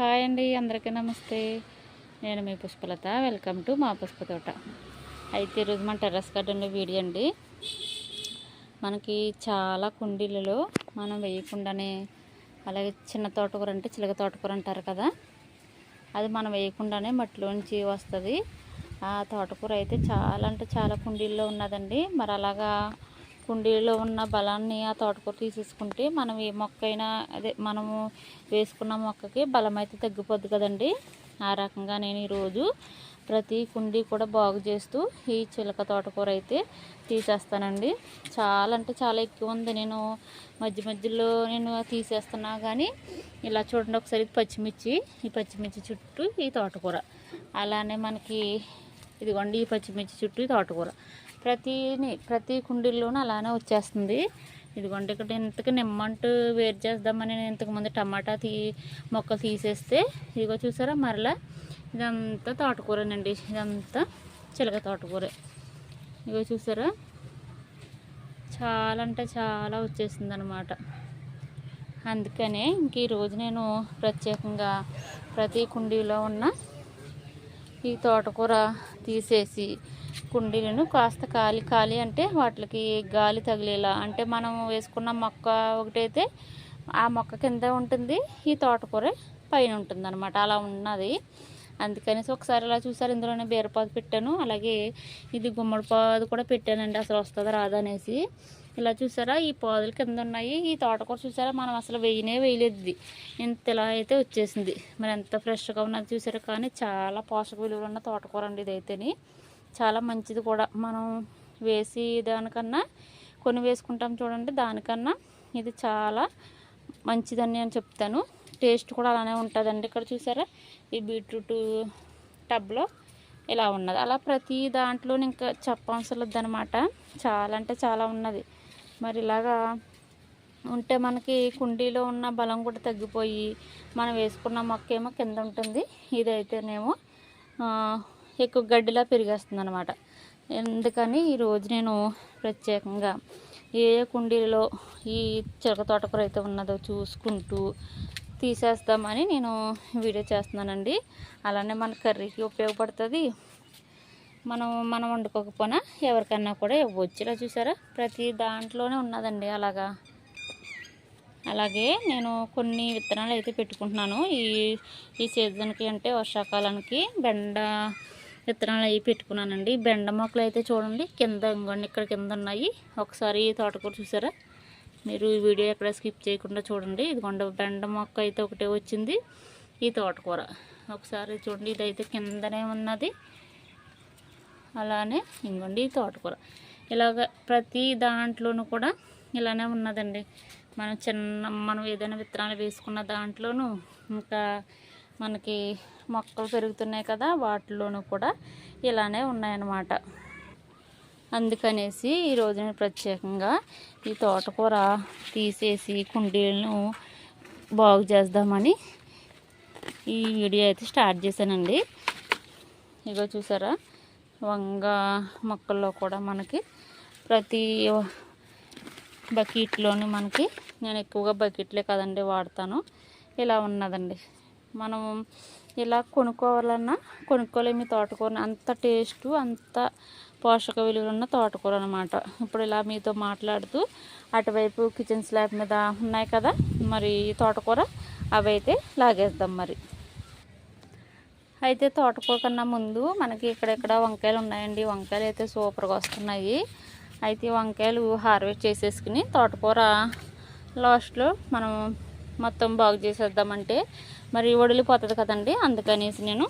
Hi అండి అందరికీ నమస్తే. నేను మీ పుష్పలత వెల్కమ్ టు మా పుష్ప తోట. అయితే ఈరోజు మన టెర్రస్ గార్డెన్లో వీడియో అండి. మనకి చాలా కుండీలలో మనం వేయకుండానే అలాగే చిన్న తోటకూర అంటే చిలక తోటకూర అంటారు కదా అది మనం వేయకుండానే మట్టిలోంచి వస్తుంది. ఆ తోటకూర అయితే చాలా అంటే చాలా కుండీల్లో ఉన్నదండి. మరి అలాగా కుండీలో ఉన్న బలాన్ని ఆ తోటకూర తీసేసుకుంటే మనం ఏ మొక్క అయినా అదే మనము వేసుకున్న మొక్కకి బలం అయితే తగ్గిపోద్ది కదండి. ఆ రకంగా నేను ఈరోజు ప్రతి కుండీ కూడా బాగు చేస్తూ ఈ చిలక తోటకూర అయితే తీసేస్తానండి. చాలా అంటే చాలా ఎక్కువ ఉంది. నేను మధ్య మధ్యలో నేను తీసేస్తున్నా కానీ ఇలా చూడండి ఒకసారి ఇది పచ్చిమిర్చి ఈ పచ్చిమిర్చి చుట్టూ ఈ తోటకూర. అలానే మనకి ఇదిగోండి ఈ పచ్చిమిర్చి చుట్టూ ఈ తోటకూర. ప్రతి ప్రతి కుండీల్లోనూ అలానే వచ్చేస్తుంది. ఇదిగోండి ఇక్కడ ఇంతకు నిమ్మంటూ వేరు చేద్దామని నేను ఇంతకుముందు టమాటా తీ మొక్కలు తీసేస్తే ఇదిగో చూసారా మరలా? ఇదంతా తోటకూరనండి. ఇదంతా చిలక తోటకూర. ఇగో చూసారా? చాలా అంటే చాలా వచ్చేసింది అనమాట అందుకనే ఇంక ఈరోజు నేను ప్రత్యేకంగా ప్రతి కుండీలో ఉన్న ఈ తోటకూర తీసేసి కుండీలను కాస్త ఖాళీ ఖాళీ అంటే వాటికి గాలి తగిలేలా. అంటే మనం వేసుకున్న మొక్క ఒకటైతే ఆ మొక్క కింద ఉంటుంది ఈ తోటకూర పైన ఉంటుంది అనమాట అలా ఉన్నది. అందుకనేసి ఒకసారి ఇలా చూసారు ఇందులోనే బీరపాదు పెట్టాను. అలాగే ఇది గుమ్మడి పాదు కూడా పెట్టానండి అసలు వస్తుందా రాదా అనేసి. ఇలా చూసారా ఈ పాదులు కింద ఉన్నాయి. ఈ తోటకూర చూసారా మనం అసలు వేయనే వేయలేదు ఇది. ఇంత ఇలా అయితే వచ్చేసింది. మరి ఎంత ఫ్రెష్గా ఉన్నది చూసారా కానీ చాలా పోషక విలువలు ఉన్న తోటకూర అండి ఇదైతేని. చాలా మంచిది కూడా. మనం వేసి దానికన్నా కొన్ని వేసుకుంటాం చూడండి దానికన్నా ఇది చాలా మంచిదని నేను చెప్తాను. టేస్ట్ కూడా అలానే ఉంటుందండి. ఇక్కడ చూసారా? ఈ బీట్రూట్ టబ్లో ఇలా ఉన్నది. అలా ప్రతి దాంట్లో ఇంకా చెప్పవసరం అనమాట చాలా అంటే చాలా ఉన్నది. మరి ఇలాగా ఉంటే మనకి కుండీలో ఉన్న బలం కూడా తగ్గిపోయి మనం వేసుకున్న మొక్క ఏమో కింద ఉంటుంది. ఇదైతేనేమో ఎక్కువ గడ్డిలా పెరిగేస్తుంది అనమాట ఎందుకని ఈరోజు నేను ప్రత్యేకంగా ఏ ఏ కుండీలలో ఈ చిలక తోటకూర అయితే ఉన్నదో చూసుకుంటూ తీసేస్తామని నేను వీడియో చేస్తున్నానండి. అలానే మన కర్రీకి ఉపయోగపడుతుంది. మనం మనం వండుకోకపోయినా ఎవరికన్నా కూడా ఇవ్వచ్చు. ఇలా చూసారా? ప్రతి దాంట్లోనే ఉన్నదండి అలాగా. అలాగే నేను కొన్ని విత్తనాలు అయితే పెట్టుకుంటున్నాను. ఈ ఈ సీజన్కి అంటే వర్షాకాలానికి బెండ విత్తనాలు అవి పెట్టుకున్నానండి. బెండ మొక్కలు అయితే చూడండి కింద ఇంకోండి ఇక్కడ కింద ఉన్నాయి. ఒకసారి తోటకూర చూసారా? మీరు ఈ వీడియో ఎక్కడ స్కిప్ చేయకుండా చూడండి. ఇదిగోండి బెండ మొక్క అయితే ఒకటే వచ్చింది ఈ తోటకూర. ఒకసారి చూడండి ఇదైతే కిందనే ఉన్నది. అలానే ఇంకోండి ఈ తోటకూర. ఇలాగ ప్రతి దాంట్లోనూ కూడా ఇలానే ఉన్నదండి. మనం చిన్న మనం ఏదైనా విత్తనాలు వేసుకున్న దాంట్లోనూ ఇంకా మనకి మొక్కలు పెరుగుతున్నాయి కదా వాటిలోనూ కూడా ఇలానే ఉన్నాయన్నమాట. అందుకనేసి ఈరోజు నేను ప్రత్యేకంగా ఈ తోటకూర తీసేసి కుండీలను బాగు చేద్దామని ఈ వీడియో అయితే స్టార్ట్ చేశానండి. ఇగో చూసారా? వంగ మొక్కల్లో కూడా మనకి ప్రతి బకెట్లోని మనకి నేను ఎక్కువగా బకెట్లే కదండి వాడతాను. ఇలా ఉన్నదండి. మనం ఇలా కొనుక్కోవాలన్నా కొనుక్కోలేము తోటకూర. అంత టేస్ట్ అంత పోషక విలువలు ఉన్న తోటకూర అనమాట ఇప్పుడు ఇలా మీతో మాట్లాడుతూ అటువైపు కిచెన్ స్లాబ్ మీద ఉన్నాయి కదా మరి తోటకూర అవి అయితే లాగేద్దాం మరి. అయితే తోటకూర కన్నా ముందు మనకి ఇక్కడెక్కడ వంకాయలు ఉన్నాయండి. వంకాయలు అయితే సూపర్గా వస్తున్నాయి. అయితే వంకాయలు హార్వెస్ట్ చేసేసుకుని తోటకూర లాస్ట్లో మనం మొత్తం బాగు చేసేద్దామంటే మరి వడిలిపోతుంది కదండి. అందుకనేసి నేను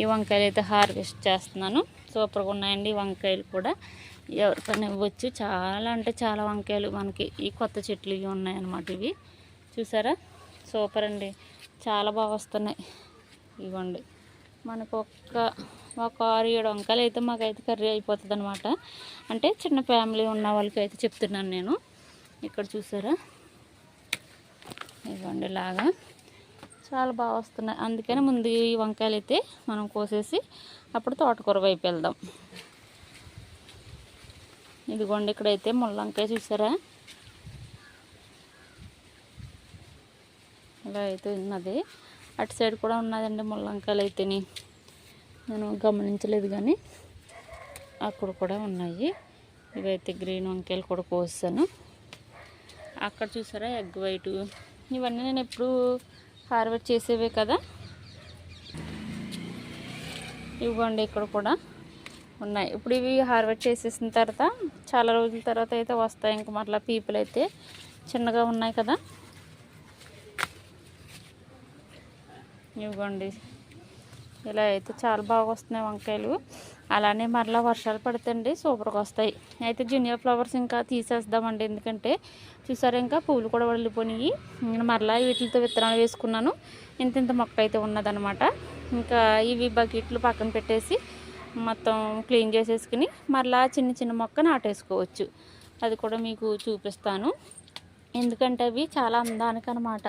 ఈ వంకాయలు అయితే హార్వెస్ట్ చేస్తున్నాను. సూపర్గా ఉన్నాయండి వంకాయలు కూడా. ఎవరికైనా ఇవ్వచ్చు. చాలా అంటే చాలా వంకాయలు మనకి ఈ కొత్త చెట్లు ఇవి ఉన్నాయన్నమాట ఇవి. చూసారా? సూపర్ అండి. చాలా బాగా వస్తున్నాయి. ఇవ్వండి. మనకు ఒక్క ఒక ఆరు ఏడు వంకాయలు అయితే మాకైతే కర్రీ అయిపోతుంది అనమాట అంటే చిన్న ఫ్యామిలీ ఉన్న వాళ్ళకి అయితే చెప్తున్నాను నేను. ఇక్కడ చూసారా? ఇవ్వండి లాగా చాలా బాగా వస్తున్నాయి. అందుకని ముందు ఈ వంకాయలు అయితే మనం కోసేసి అప్పుడు తోటకూర వైపు వెళ్దాం. ఇదిగోండి ఇక్కడైతే ముల్లంకాయ చూసారా? ఇలా అయితే ఉన్నది. అటు సైడ్ కూడా ఉన్నదండి ముల్లంకాయలు అయితేని. నేను గమనించలేదు కానీ అక్కడ కూడా ఉన్నాయి. ఇవైతే గ్రీన్ వంకాయలు కూడా కోసాను. అక్కడ చూసారా ఎగ్ వైట్? ఇవన్నీ నేను ఎప్పుడు హార్వెస్ట్ చేసేవే కదా. ఇవ్వండి ఇక్కడ కూడా. ఉన్నాయి. ఇప్పుడు ఇవి హార్వెస్ట్ చేసేసిన తర్వాత చాలా రోజుల తర్వాత అయితే వస్తాయి. ఇంక మరలా పీపుల్ అయితే చిన్నగా ఉన్నాయి కదా. ఇవ్వండి. ఇలా అయితే చాలా బాగా వస్తున్నాయి వంకాయలు. అలానే మరలా వర్షాలు పడుతుంది సూపర్గా వస్తాయి. అయితే జూనియర్ ఫ్లవర్స్ ఇంకా తీసేద్దామండి. ఎందుకంటే చూసారా ఇంకా పువ్వులు కూడా వదిలిపోయి నేను మరలా వీటితో విత్తనాలు వేసుకున్నాను. ఇంత ఇంత మొక్క అయితే ఉన్నదనమాట. ఇంకా ఇవి బకెట్లు పక్కన పెట్టేసి మొత్తం క్లీన్ చేసేసుకుని మరలా చిన్న చిన్న మొక్క నాటేసుకోవచ్చు. అది కూడా మీకు చూపిస్తాను. ఎందుకంటే అవి చాలా అందానికి అనమాట.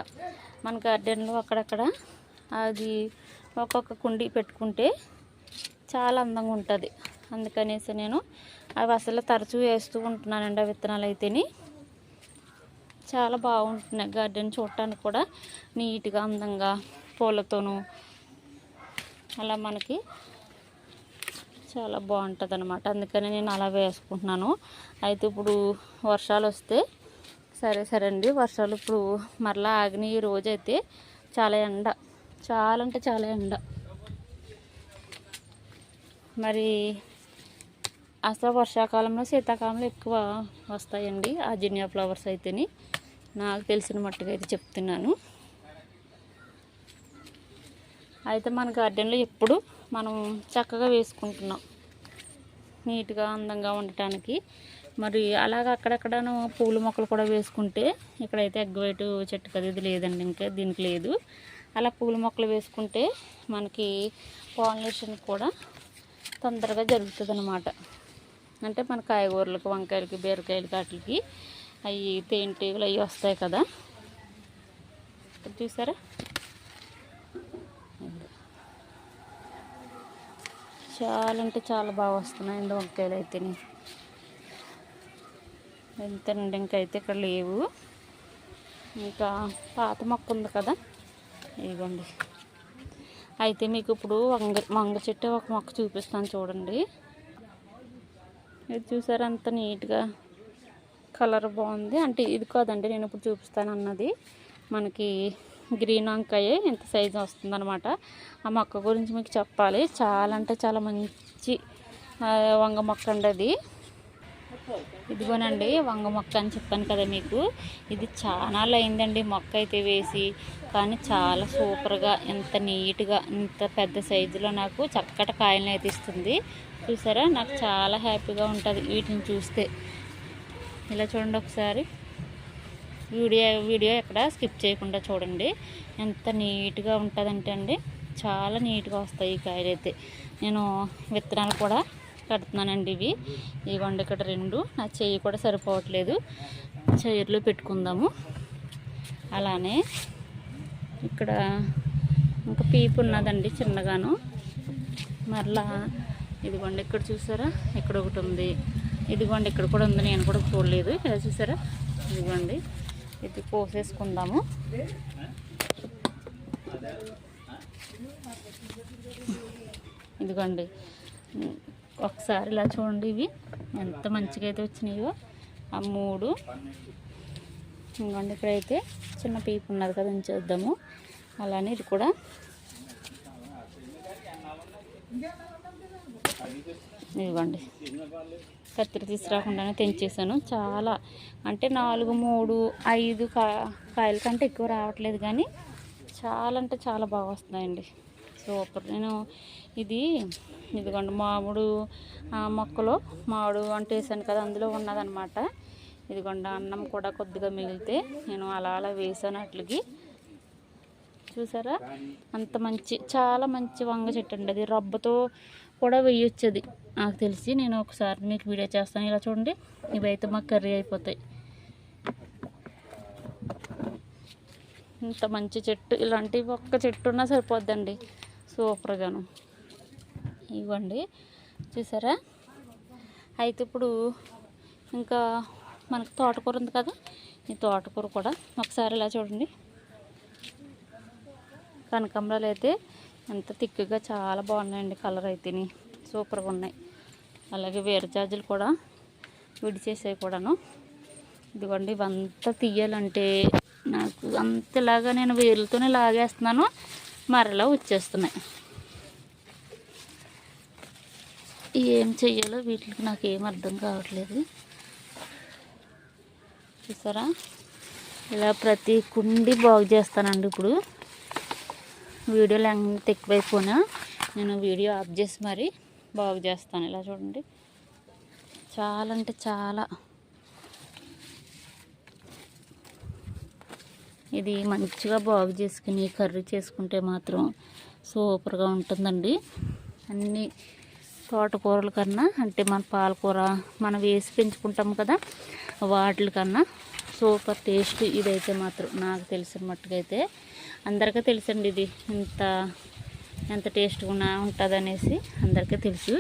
మన గార్డెన్లో అక్కడక్కడ అది ఒక్కొక్క కుండీ పెట్టుకుంటే చాలా అందంగా ఉంటుంది. అందుకనేసి నేను అవి అసలు తరచూ వేస్తూ ఉంటున్నానండి ఆ విత్తనాలు అయితేని. చాలా బాగుంటున్నాయి గార్డెన్ చూడటానికి కూడా. నీట్గా అందంగా పూలతోనూ అలా మనకి చాలా బాగుంటుంది అనమాట అందుకని నేను అలా వేసుకుంటున్నాను. అయితే ఇప్పుడు వర్షాలు వస్తే సరే సరే అండి. వర్షాలు ఇప్పుడు మరలా ఆగిన ఈ రోజైతే. చాలా ఎండ. చాలా అంటే చాలా ఎండ. మరి అసలు వర్షాకాలంలో శీతాకాలంలో ఎక్కువ వస్తాయండి ఆ జినియా ఫ్లవర్స్ అయితేని. నాకు తెలిసిన మట్టుగా అయితే చెప్తున్నాను. అయితే మన గార్డెన్లో ఎప్పుడు మనం చక్కగా వేసుకుంటున్నాం. నీట్గా అందంగా ఉండటానికి. మరి అలాగ అక్కడక్కడను పూల మొక్కలు కూడా వేసుకుంటే ఇక్కడైతే ఎగ్ వైట్ చెట్టు కదా ఇది లేదండి ఇంకా దీనికి లేదు. అలా పూల మొక్కలు వేసుకుంటే మనకి పాలినేషన్ కూడా తొందరగా జరుగుతుంది అనమాట అంటే మన కాయగూరలకు వంకాయలకి బీరకాయలకి వాటికి అవి తేనెటీగలు అవి వస్తాయి కదా. చూసారా? చాలా అంటే చాలా బాగా వస్తున్నాయండి వంకాయలు అయితేనే ఎంతనండి ఇంకైతే ఇక్కడ లేవు. ఇంకా పాత మొక్క ఉంది కదా. ఇదిగోండి. అయితే మీకు ఇప్పుడు వంగ వంగ చెట్టు ఒక మొక్క చూపిస్తాను చూడండి. ఇది చూసారు అంత నీట్గా కలర్ బాగుంది. అంటే ఇది కాదండి నేను ఇప్పుడు చూపిస్తాను అన్నది. మనకి గ్రీన్ వంకాయ ఎంత సైజు వస్తుందన్నమాట. ఆ మొక్క గురించి మీకు చెప్పాలి. చాలా అంటే చాలా మంచి వంగ మొక్క అండి అది. ఇదిగోనండి వంగ మొక్క అని చెప్పాను కదా మీకు. ఇది చాలా అయిందండి మొక్క అయితే వేసి. కానీ చాలా సూపర్గా ఎంత నీట్గా ఇంత పెద్ద సైజులో నాకు చక్కటి కాయలను అయితే ఇస్తుంది. చూసారా? నాకు చాలా హ్యాపీగా ఉంటుంది వీటిని చూస్తే. ఇలా చూడండి ఒకసారి. వీడియో వీడియో ఎక్కడ స్కిప్ చేయకుండా చూడండి. ఎంత నీట్గా ఉంటుందంటే అండి చాలా నీట్గా వస్తాయి ఈ కాయలు అయితే నేను విత్తనాలు కూడా కడుతున్నానండి ఇవి. ఇవ్వండి ఇక్కడ రెండు. నా చెయ్యి కూడా సరిపోవట్లేదు. చైర్లో పెట్టుకుందాము. అలానే ఇక్కడ ఇంకా పీపు ఉన్నదండి చిన్నగాను. మరలా ఇదిగోండి ఇక్కడ చూసారా? ఇక్కడ ఒకటి ఉంది. ఇదిగోండి ఇక్కడ కూడా ఉంది. నేను కూడా చూడలేదు. ఇలా చూసారా? ఇదిగోండి. ఇది పోసేసుకుందాము. ఇదిగోండి. ఒకసారి ఇలా చూడండి ఇవి. ఎంత మంచిగా అయితే వచ్చినాయో. ఆ మూడు. ఇంకోండి ఇక్కడైతే చిన్న పీపు ఉన్నది కదా చేద్దాము అలానే ఇది కూడా. ఇవ్వండి కత్తిరి తీసుకురాకుండానే తెంచేసాను చాలా అంటే నాలుగు మూడు ఐదు కా కాయల కంటే ఎక్కువ రావట్లేదు కానీ చాలా అంటే చాలా బాగా వస్తున్నాయండి. సూపర్. నేను ఇది. ఇదిగోండి మామిడు మొక్కలో మామిడు అంటే వేసాను కదా అందులో ఉన్నదనమాట ఇదిగోండి అన్నం కూడా కొద్దిగా మిగిలితే నేను అలా అలా వేసాను అట్లకి. చూసారా? అంత మంచి చాలా మంచి వంగ చెట్టు అండి అది. రబ్బతో కూడా వేయొచ్చు అది. నాకు తెలిసి నేను ఒకసారి మీకు వీడియో చేస్తాను. ఇలా చూడండి ఇవైతే మాకు కర్రీ అయిపోతాయి. ఇంత మంచి చెట్టు. ఇలాంటివి ఒక్క చెట్టు ఉన్నా సరిపోద్దండి. సూపర్గాను. ఇవ్వండి. చూసారా? అయితే ఇప్పుడు ఇంకా మనకు తోటకూర ఉంది కదా ఈ తోటకూర కూడా ఒకసారి ఇలా చూడండి. కనకాంబరాలు అయితే ఎంత తిక్కుగా చాలా బాగున్నాయండి కలర్ అయితేని. సూపర్గా ఉన్నాయి. అలాగే వేరుజాజులు కూడా విడిచేసాయి కూడాను. ఇదిగోండి ఇవంతా తీయాలంటే నాకు అంతలాగా నేను వేర్లతోనే లాగేస్తున్నాను. మరలా వచ్చేస్తున్నాయి. ఏం చెయ్యాలో వీటికి నాకు ఏం అర్థం కావట్లేదు. చూసారా? ఇలా ప్రతి కుండి బాగు చేస్తానండి ఇప్పుడు. వీడియో లెంగ్త్ ఎక్కువైపోయినా నేను వీడియో ఆఫ్ చేసి మరి బాగు చేస్తాను. ఇలా చూడండి. చాలా అంటే చాలా. ఇది మంచిగా బాగు చేసుకుని కర్రీ చేసుకుంటే మాత్రం సూపర్గా ఉంటుందండి. అన్నీ తోటకూరల కన్నా అంటే మన పాలకూర మనం వేసి పెంచుకుంటాం కదా వాటి కన్నా సూపర్ టేస్ట్ ఇదైతే మాత్రం నాకు తెలిసిన మట్టుకైతే. అందరికీ తెలుసండి ఇది ఇంత ఎంత టేస్ట్గా ఉంటుంది అనేసి అందరికీ తెలుసు.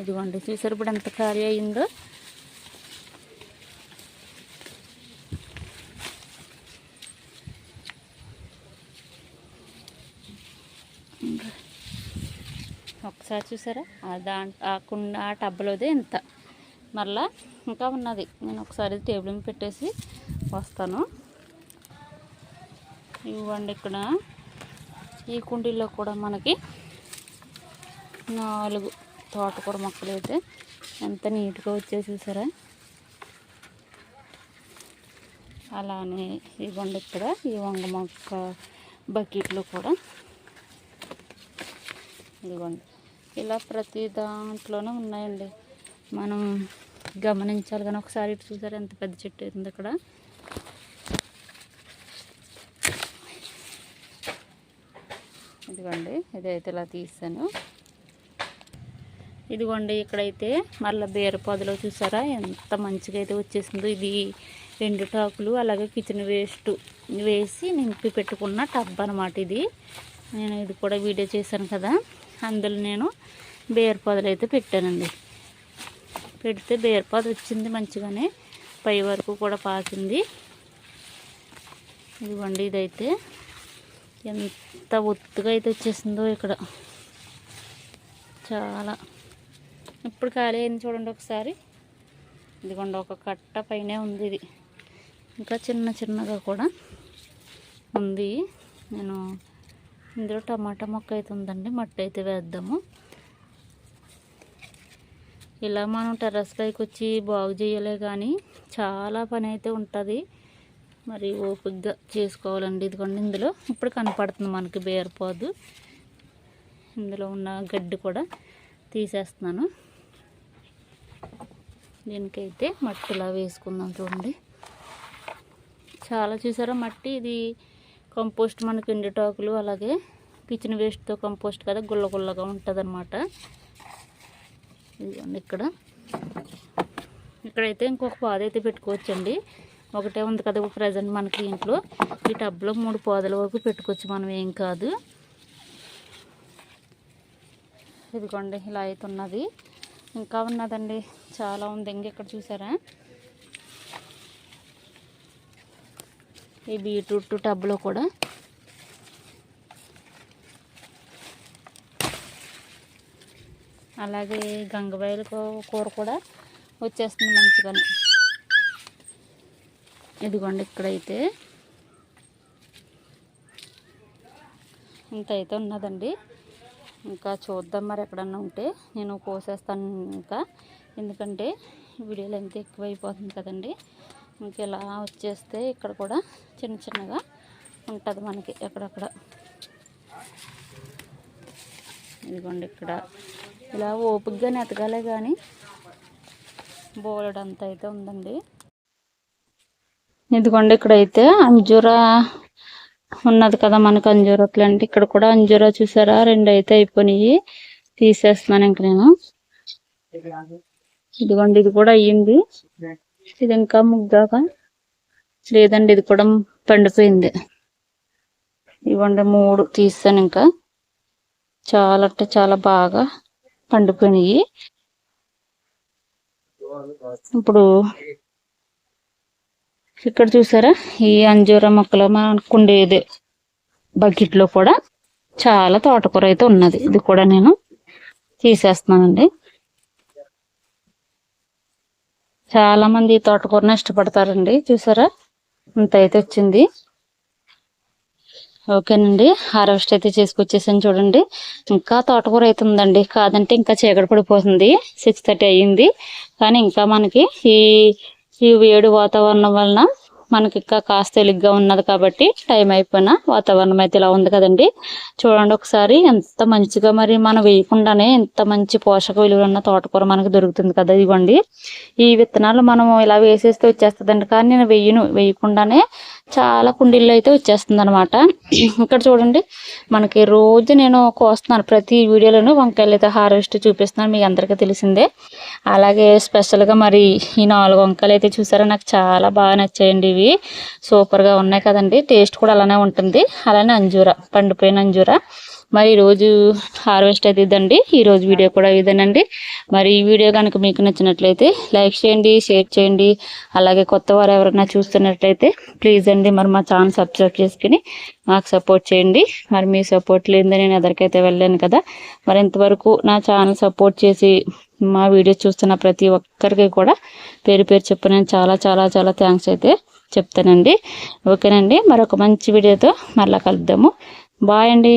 ఇదిగోండి చూసారు ఇప్పుడు ఎంత ఖాళీ అయిందో. ఒకసారి చూసారా? ఆ దా ఆ కుండ ఆ టబ్బలోదే ఇంత. మరలా ఇంకా ఉన్నది. నేను ఒకసారి టేబుల్ మీద పెట్టేసి వస్తాను. ఇవ్వండి ఇక్కడ. ఈ కుండీలో కూడా మనకి నాలుగు తోటకూర మొక్కలు అయితే ఎంత నీట్గా వచ్చాయి చూసారా? అలానే ఇవ్వండి ఇక్కడ. ఈ వంగ మొక్క బకెట్లు కూడా. ఇదిగోండి ఇలా ప్రతి దాంట్లోనే ఉన్నాయండి. మనం గమనించాలి కానీ ఒకసారి ఇటు చూసారు ఎంత పెద్ద చెట్టు ఉంది అక్కడ. ఇదిగోండి ఇదైతే ఇలా తీసాను. ఇదిగోండి ఇక్కడైతే మళ్ళీ బీర పొదలో చూసారా ఎంత మంచిగా అయితే వచ్చేసిందో. ఇది రెండు టాకులు అలాగే కిచెన్ వేస్ట్ వేసి నింపి పెట్టుకున్న టబ్ అనమాట ఇది. నేను ఇది కూడా వీడియో చేశాను కదా. అందులో నేను బీరపొదలు అయితే పెట్టానండి. పెడితే బీరపొద వచ్చింది మంచిగానే. పై వరకు కూడా పాకింది. ఇదిగోండి ఇదైతే ఎంత ఒత్తుగా అయితే వచ్చేసిందో ఇక్కడ. చాలా. ఇప్పుడు ఖాళీ అయింది చూడండి ఒకసారి. ఇదిగోండి ఒక కట్ట పైనే ఉంది ఇది. ఇంకా చిన్న చిన్నగా కూడా ఉంది. నేను ఇందులో టమాటా మొక్క అయితే ఉందండి మట్టి అయితే వేద్దాము. ఇలా మనం టెర్రస్ పైకి వచ్చి బాగు చేయలే కానీ చాలా పని అయితే ఉంటుంది. మరి ఓపికగా చేసుకోవాలండి. ఇదిగోండి ఇందులో. ఇప్పుడు కనపడుతుంది మనకి బేరపోదు ఇందులో ఉన్న గడ్డి కూడా తీసేస్తున్నాను. దీనికైతే మట్టిలా వేసుకుందాం చూడండి. చాలా చూసారా మట్టి? ఇది కంపోస్ట్ మనకి ఎండుటాకులు అలాగే కిచెన్ వేస్ట్తో కంపోస్ట్ కదా గుల్ల గుల్లగా ఉంటుంది అనమాట ఇదిగోండి ఇక్కడ. ఇక్కడైతే ఇంకొక పాద అయితే పెట్టుకోవచ్చండి. ఒకటే ఉంది కదా ప్రజెంట్ మనకి ఇంట్లో. ఈ టబ్లో మూడు పాదల వరకు పెట్టుకోవచ్చు మనం ఏం కాదు. ఇదిగోండి ఇలా అయితే ఉన్నది ఇంకా ఉన్నదండి. చాలా ఉంది. ఇంకెక్కడ చూసారా? ఈ బీట్రూట్ టబ్లో కూడా. అలాగే గంగబాయల కూర కూడా వచ్చేస్తుంది మంచిగా ఇదిగోండి ఇక్కడైతే. ఇంత అయితే ఉన్నదండి. ఇంకా చూద్దాం మరి ఎక్కడన్నా ఉంటే. నేను కోసేస్తాను ఇంకా. ఎందుకంటే వీడియోలో ఎంత ఎక్కువైపోతుంది కదండి. ఇంక ఇలా వచ్చేస్తే ఇక్కడ కూడా చిన్న చిన్నగా ఉంటుంది మనకి ఎక్కడక్కడ. ఇదిగోండి ఇక్కడ. ఇలా ఓపికగా నెతకాలే కానీ బోలెడంత అయితే ఉందండి. ఇదిగోండి ఇక్కడైతే అంజూరా ఉన్నది కదా మనకు అంజూరట్లు అట్లాంటి ఇక్కడ కూడా అంజూరా చూసారా? రెండు అయితే అయిపోయినాయి. తీసేస్తున్నాను ఇంక నేను. ఇదిగోండి ఇది కూడా అయ్యింది. ఇది ఇంకా ముగ్గాక లేదండి ఇది కూడా పండిపోయింది. ఇవ్వండి మూడు తీస్తాను ఇంకా. చాలా అంటే చాలా బాగా పండిపోయినాయి. ఇప్పుడు ఇక్కడ చూసారా? ఈ అంజూర మొక్కలు మనకుండేది బకెట్లో కూడా. చాలా తోటకూర అయితే ఉన్నది. ఇది కూడా నేను తీసేస్తున్నానండి. చాలా మంది తోటకూరని ఇష్టపడతారండి. చూసారా? ఇంత అయితే వచ్చింది. ఓకేనండి. హార్వెస్ట్ అయితే చేసుకొచ్చేసాను చూడండి. ఇంకా తోటకూర అయితే ఉందండి. కాదంటే ఇంకా చీకటి పడిపోతుంది. సిక్స్ థర్టీ అయ్యింది. కానీ ఇంకా మనకి ఈ ఈ వేడి వాతావరణం వలన మనకి ఇంకా కాస్త తెలుగ్గా ఉన్నది కాబట్టి టైం అయిపోయిన వాతావరణం అయితే ఇలా ఉంది కదండి. చూడండి ఒకసారి ఎంత మంచిగా మరి మనం వేయకుండానే ఎంత మంచి పోషక విలువలు ఉన్న తోటకూర మనకి దొరుకుతుంది కదా ఇవ్వండి. ఈ విత్తనాలు మనం ఇలా వేసేస్తే వచ్చేస్తుందండి. కానీ నేను వెయ్యను వేయకుండానే చాలా కుండీల్లో అయితే వచ్చేస్తుంది అనమాట ఇక్కడ చూడండి మనకి రోజు నేను కోస్తున్నాను ప్రతి వీడియోలోనూ వంకాయలు అయితే హార్వెస్ట్ చూపిస్తున్నాను మీకు అందరికీ తెలిసిందే. అలాగే స్పెషల్గా మరి ఈ నాలుగు వంకాయలు అయితే చూసారా నాకు చాలా బాగా నచ్చాయండి ఇవి. సూపర్గా ఉన్నాయి కదండి టేస్ట్ కూడా అలానే ఉంటుంది. అలానే అంజూర పండిపోయిన అంజూర. మరి ఈరోజు హార్వెస్ట్ అయితే ఇదండి ఈరోజు వీడియో కూడా ఇదేనండి. మరి ఈ వీడియో కనుక మీకు నచ్చినట్లయితే లైక్ చేయండి షేర్ చేయండి అలాగే కొత్త వారు ఎవరైనా చూస్తున్నట్లయితే ప్లీజ్ అండి మరి మా ఛానల్ సబ్స్క్రైబ్ చేసుకుని మాకు సపోర్ట్ చేయండి. మరి మీ సపోర్ట్ లేదని నేను ఎదరికైతే వెళ్ళాను కదా. మరి ఇంతవరకు నా ఛానల్ సపోర్ట్ చేసి మా వీడియోస్ చూస్తున్న ప్రతి ఒక్కరికి కూడా పేరు పేరు చెప్పు నేను చాలా చాలా చాలా థ్యాంక్స్ అయితే చెప్తానండి. ఓకేనండి. మరొక మంచి వీడియోతో మళ్ళీ కలుద్దాము. బాయ్ అండి.